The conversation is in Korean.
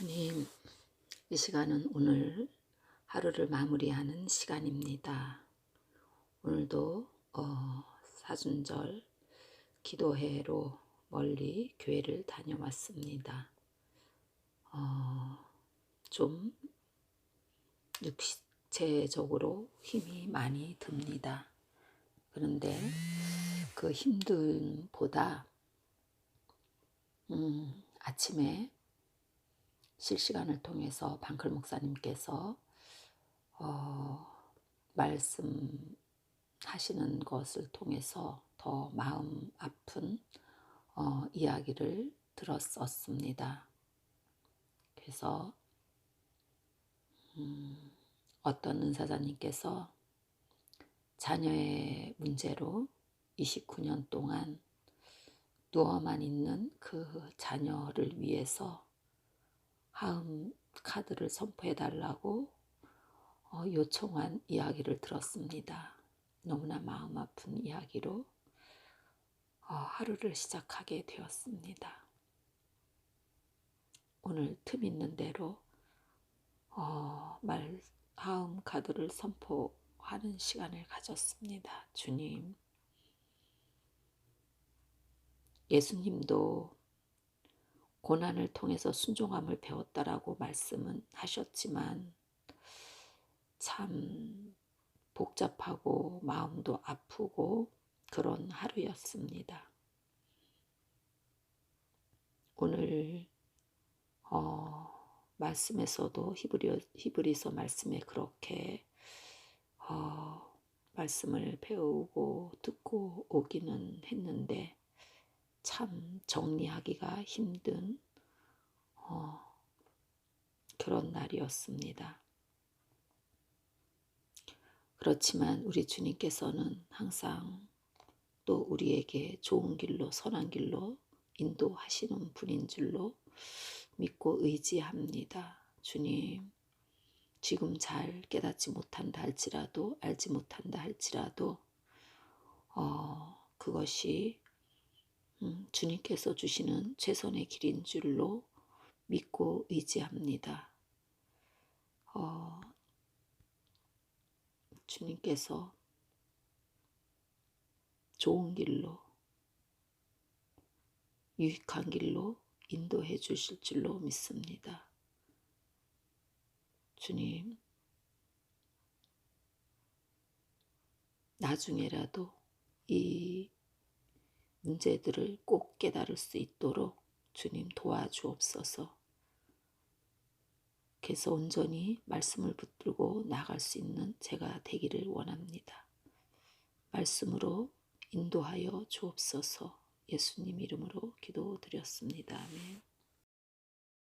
주님, 이 시간은 오늘 하루를 마무리하는 시간입니다. 오늘도 어, 사순절 기도회로 멀리 교회를 다녀왔습니다. 어, 좀 육체적으로 힘이 많이 듭니다. 그런데 그 힘듦보다 음, 아침에 실시간을 통해서 방클 목사님께서 어, 말씀하시는 것을 통해서 더 마음 아픈 어, 이야기를 들었었습니다. 그래서 음, 어떤 은사자님께서 자녀의 문제로 29년 동안 누워만 있는 그 자녀를 위해서 하음 카드를 선포해 달라고 어, 요청한 이야기를 들었습니다. 너무나 마음 아픈 이야기로 어, 하루를 시작하게 되었습니다. 오늘 틈 있는 대로 어, 말 하음 카드를 선포하는 시간을 가졌습니다. 주님, 예수님도 고난을 통해서 순종함을 배웠다라고 말씀은 하셨지만 참 복잡하고 마음도 아프고 그런 하루였습니다. 오늘 어, 말씀에서도 히브리, 히브리서 말씀에 그렇게 어, 말씀을 배우고 듣고 오기는 했는데 참 정리하기가 힘든 어, 그런 날이었습니다. 그렇지만 우리 주님께서는 항상 또 우리에게 좋은 길로 선한 길로 인도하시는 분인 줄로 믿고 의지합니다. 주님, 지금 잘 깨닫지 못한다 할지라도 알지 못한다 할지라도 어, 그것이 음, 주님께서 주시는 최선의 길인 줄로 믿고 의지합니다. 어, 주님께서 좋은 길로, 유익한 길로 인도해 주실 줄로 믿습니다. 주님, 나중에라도 이 문제들을 꼭 깨달을 수 있도록 주님 도와주옵소서. 그래서 온전히 말씀을 붙들고 나갈 수 있는 제가 되기를 원합니다. 말씀으로 인도하여 주옵소서 예수님 이름으로 기도드렸습니다. 아멘.